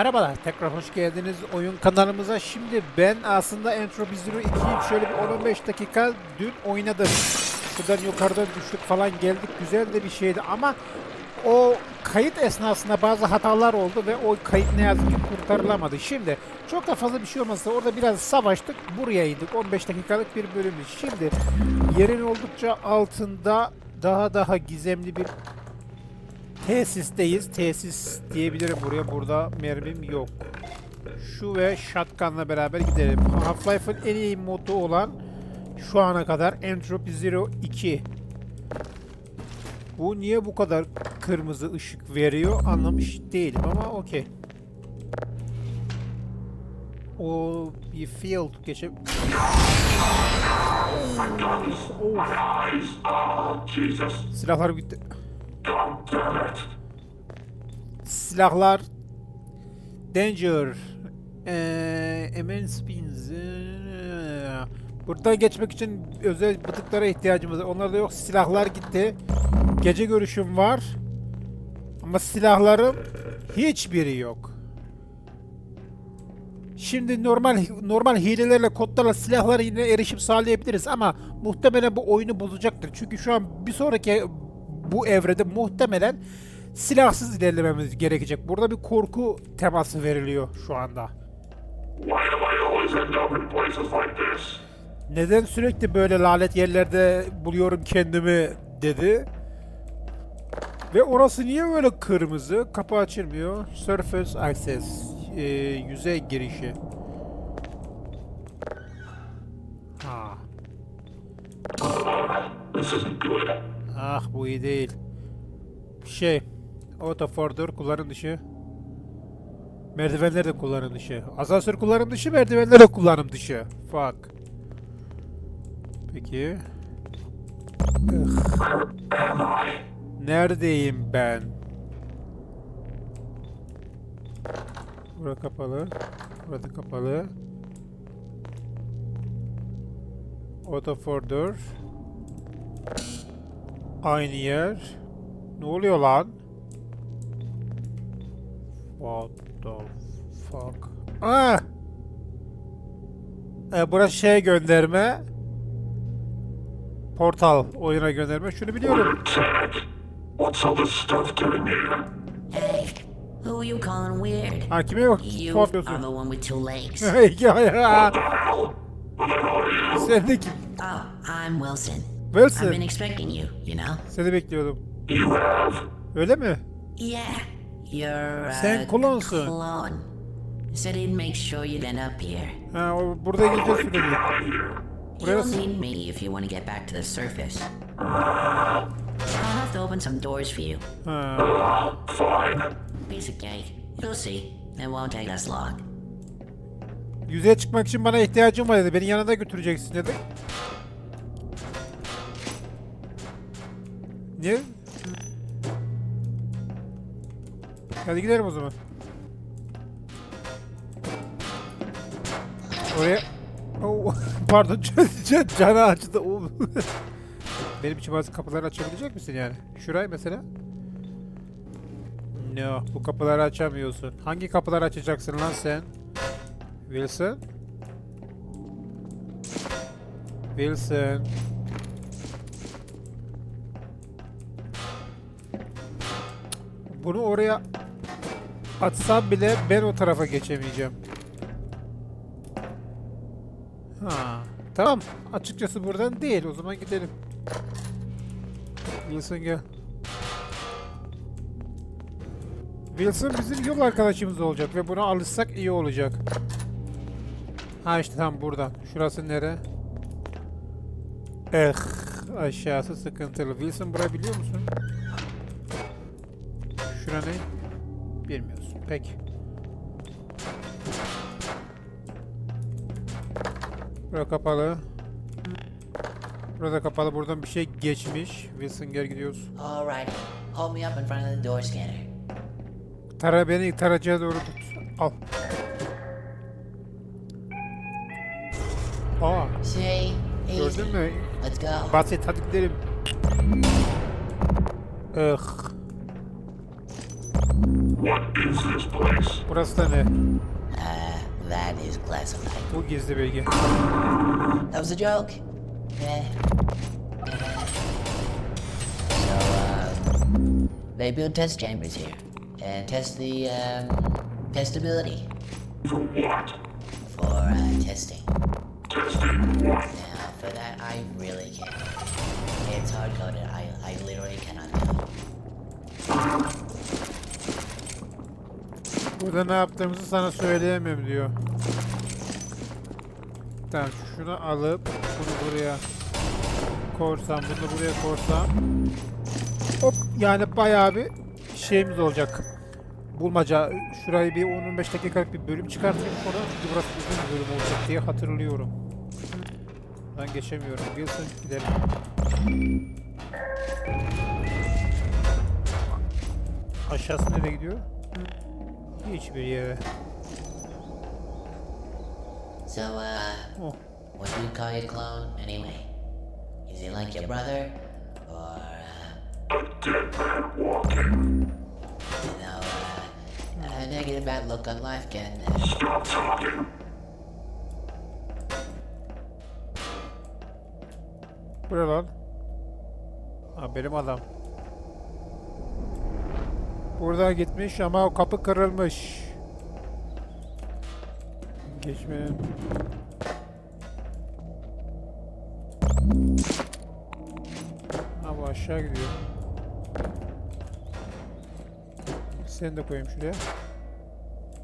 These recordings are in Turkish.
Merhabalar, tekrar hoş geldiniz oyun kanalımıza. Şimdi ben aslında Entropy Zero 2'yi şöyle bir 10-15 dakika dün oynadım. Şuradan yukarıdan düştük falan geldik. Güzel de bir şeydi ama o kayıt esnasında bazı hatalar oldu ve o kayıt ne yazık ki kurtarılamadı. Şimdi çok da fazla bir şey olmasa orada biraz savaştık. Buraya indik. 15 dakikalık bir bölümdü. Şimdi yerin oldukça altında daha daha gizemli bir Tesisteyiz. Tesis diyebilirim buraya. Burada mermim yok. Şu ve shotgunla beraber gidelim. Half-Life'ın en iyi modu olan şu ana kadar Entropy Zero 2. Bu niye bu kadar kırmızı ışık veriyor anlamış değilim ama okey. O bir field geçip... Silahlar gitti. Silahlar Danger ee, Emen Spins ee, Buradan geçmek için özel bıtıklara ihtiyacımız var. Onlar da yok. Silahlar gitti. Gece görüşüm var. Ama silahların hiçbiri yok. Şimdi normal normal hilelerle kodlarla silahlara yine erişim sağlayabiliriz ama muhtemelen bu oyunu bozacaktır. Çünkü şu an bir sonraki bu evrede muhtemelen silahsız ilerlememiz gerekecek. Burada bir korku teması veriliyor şu anda. Neden sürekli böyle lanet yerlerde buluyorum kendimi dedi. Ve orası niye böyle kırmızı? Kapı açılmıyor. Surface access. Ee, yüzey girişi. Ha. This isn't good. Ah bu iyi değil. Şey. Auto further kullanım dışı. Merdivenler de kullanım dışı. Asansör kullanım dışı, merdivenler de kullanım dışı. Fuck. Peki. Neredeyim ben? Bura kapalı. Burada kapalı. Auto further. Aynı yer. Ne oluyor lan? What the fuck? Ah! E, burası şey gönderme. Portal oyuna gönderme. Şunu biliyorum. What's all this stuff doing here? Hey, who are you calling weird? Ha kime yok? You are the one with two legs. Are you? Sen de kim? Oh, I'm Wilson. I've Wilson. been expecting you, you know? Seni bekliyordum. You have? Öyle mi? Yeah, you're a Sen klonsun. clone. Said he'd make sure you'd end up here. Ha, o burada gideceğiz sürekli. You'll need me if you want to get back to the surface. I'll have to open some doors for you. Ha. Piece of cake. You'll see. It won't take us long. Yüzeye çıkmak için bana ihtiyacım var dedi. Beni yanında götüreceksin dedi. Ne? Hadi gidelim o zaman. Oraya... Oh, pardon can, can, canı. Oh. Benim için bazı kapıları açabilecek misin yani? Şurayı mesela. No, bu kapıları açamıyorsun. Hangi kapıları açacaksın lan sen? Wilson? Wilson. Bunu oraya atsam bile ben o tarafa geçemeyeceğim. Ha. Tamam. Açıkçası buradan değil. O zaman gidelim. Wilson gel. Wilson bizim yol arkadaşımız olacak ve buna alışsak iyi olacak. Ha işte tam buradan. Şurası nere? Eh, aşağısı sıkıntılı. Wilson burayı biliyor musun? Şura ne? Bilmiyorsun. Peki. Bura kapalı. Burada kapalı. Buradan bir şey geçmiş. Wilson gel gidiyoruz. Alrighty. Hold me up in front of the door scanner. Tara beni taracıya doğru tut. Al. Aa, easy. gördün mü? Let's go. Gidelim. Ih. What is this place? Burası da ne? Uh, that is classified. Bu gizli bilgi. That was a joke. Eh. So, um, they build test chambers here and test the um, testability For what? for uh, testing. Testing what? Now, for that, I really can't. It's hard coded. I, I literally cannot tell. Burada ne yaptığımızı sana söyleyemem diyor. Tamam şunu alıp bunu buraya korsam bunu buraya korsam hop yani bayağı bir şeyimiz olacak. Bulmaca şurayı bir 10-15 dakikalık bir bölüm çıkartayım sonra çünkü burası uzun bir bölüm olacak diye hatırlıyorum. Ben geçemiyorum. Wilson gidelim. Aşağısı nereye gidiyor? Hiçbir yere. So, uh, Oh. what do you call your clone anyway? Is he like your brother? Or, uh, A dead man walking. you know, uh, a negative outlook on life can uh, Stop talking. Bu ne lan? Ha benim adam. Buradan gitmiş ama o kapı kırılmış. Geçmeyin. Ha bu aşağı gidiyor. Seni de koyayım şuraya.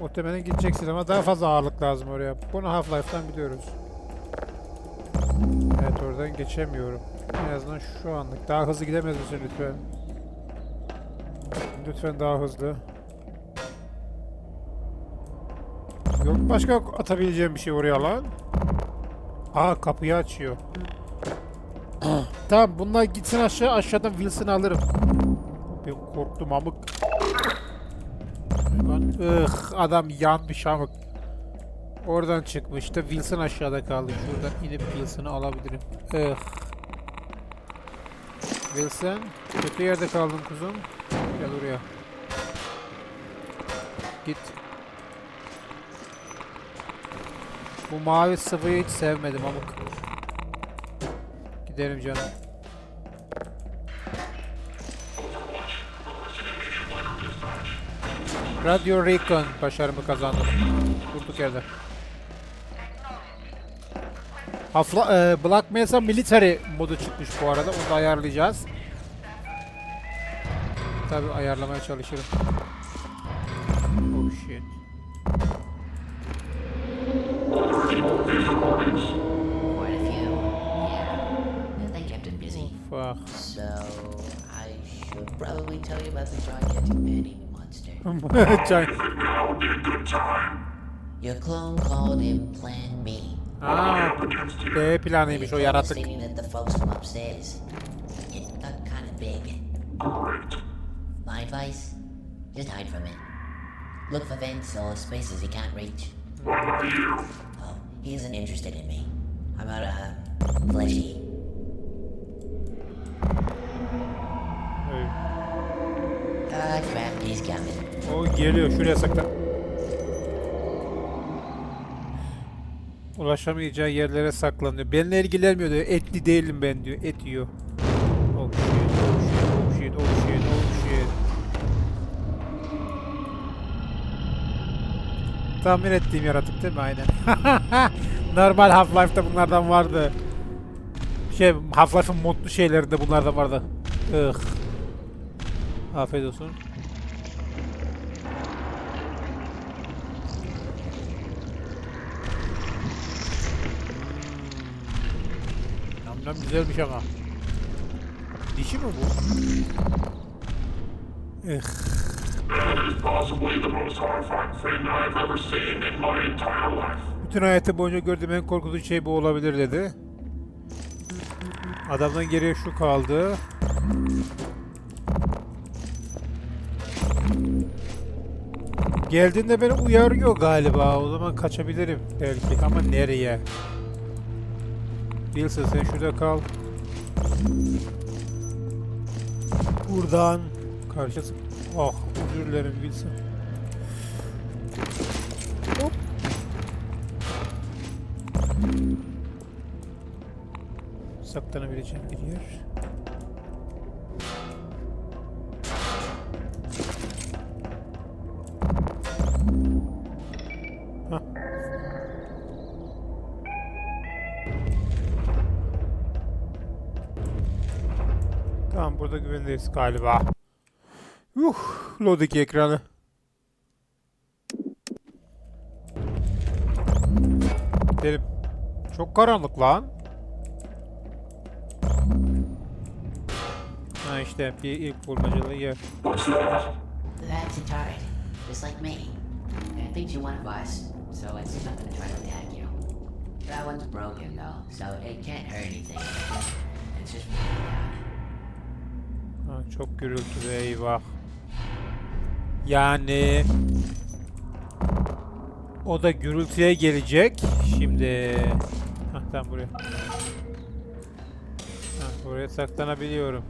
Muhtemelen gideceksin ama daha fazla ağırlık lazım oraya. Bunu Half-Life'dan biliyoruz. Evet oradan geçemiyorum. En azından şu anlık. Daha hızlı gidemez misin lütfen? Lütfen daha hızlı. Yok başka atabileceğim bir şey oraya lan? Aa kapıyı açıyor. tamam bunlar gitsin aşağı aşağıdan Wilson'ı alırım. Ben korktum amık. Lan ıh adam yanmış amık. Oradan çıkmıştı. Wilson aşağıda kaldı. Şuradan inip Wilson'ı alabilirim. Eh. Wilson, kötü yerde kaldın kuzum. Gel oraya. Git. Bu mavi sıvıyı hiç sevmedim amık. Gidelim canım. Radio Recon başarımı kazandım. Durduk yerde. Hafla, e, Black Mesa Military modu çıkmış bu arada. Onu da ayarlayacağız. Tabi ayarlamaya çalışırım. Oh shit. Fuck. So, I should probably tell you about the monster. Time. Your clone called him Plan B. Aa, B planıymış o yaratık. That the folks from upstairs. It got kind of big. Great. Advice? Just hide from it. Look for vents or spaces he can't reach. What about you? Oh, he isn't interested in me. I'm not, uh, fleshy. Evet. Ah, crap, he's coming. O geliyor şuraya saklan. Ulaşamayacağı yerlere saklanıyor. Benimle ilgilenmiyor diyor. Etli değilim ben diyor. Et yiyor. Tahmin ettiğim yaratık değil mi? Aynen. Normal Half-Life'da bunlardan vardı. Şey, Half-Life'ın modlu şeylerinde bunlardan vardı. Ih. Afiyet olsun. Nam nam güzelmiş ama. Dişi mi bu? Eh. Bütün hayatım boyunca gördüğüm en korkutucu şey bu olabilir dedi. Adamdan geriye şu kaldı. Geldiğinde beni uyarıyor galiba. O zaman kaçabilirim belki ama nereye? Wilson sen şurada kal. Buradan Karşısı. Oh özür dilerim Wilson. Hop. Saklanabileceğim bir yer. Tamam burada güvendeyiz galiba. Uh, loading ekranı. Gidelim. Çok karanlık lan. Ha işte bir ilk bulmacalı yer. What's that? That's a turret, just like me. And it thinks you're one of us, so it's not gonna try to attack you. That one's broken though, so it can't hurt anything. It's just really loud. Ha, çok gürültülü eyvah. Yani o da gürültüye gelecek. Şimdi Hah tamam buraya. Ha, buraya saklanabiliyorum.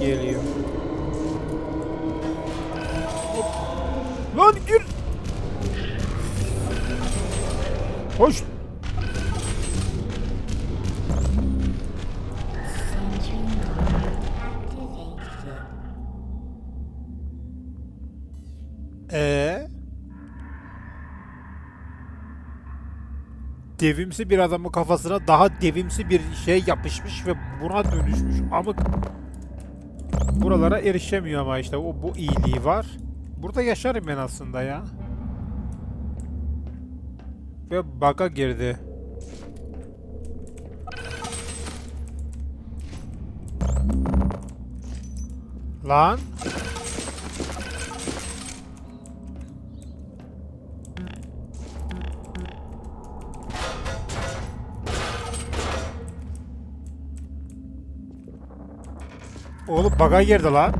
Geliyor. Hop. Lan gir. Hoş. Ee? Devimsi bir adamın kafasına daha devimsi bir şey yapışmış ve buna dönüşmüş. Amık buralara erişemiyor ama işte o bu iyiliği var. Burada yaşarım ben aslında ya. Ve bug'a girdi. Lan. Oğlum bug'a girdi lan.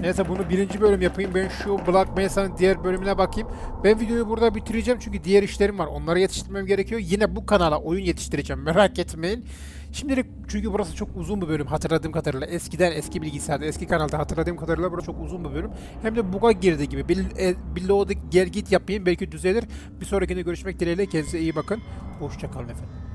Neyse bunu birinci bölüm yapayım. Ben şu Black Mesa'nın diğer bölümüne bakayım. Ben videoyu burada bitireceğim çünkü diğer işlerim var. Onları yetiştirmem gerekiyor. Yine bu kanala oyun yetiştireceğim. Merak etmeyin. Şimdilik çünkü burası çok uzun bir bölüm hatırladığım kadarıyla. Eskiden eski bilgisayarda, eski kanalda hatırladığım kadarıyla burası çok uzun bir bölüm. Hem de bug'a girdi gibi. Bir, e, bir loading gel git yapayım belki düzelir. Bir sonrakinde görüşmek dileğiyle. Kendinize iyi bakın. Hoşçakalın efendim.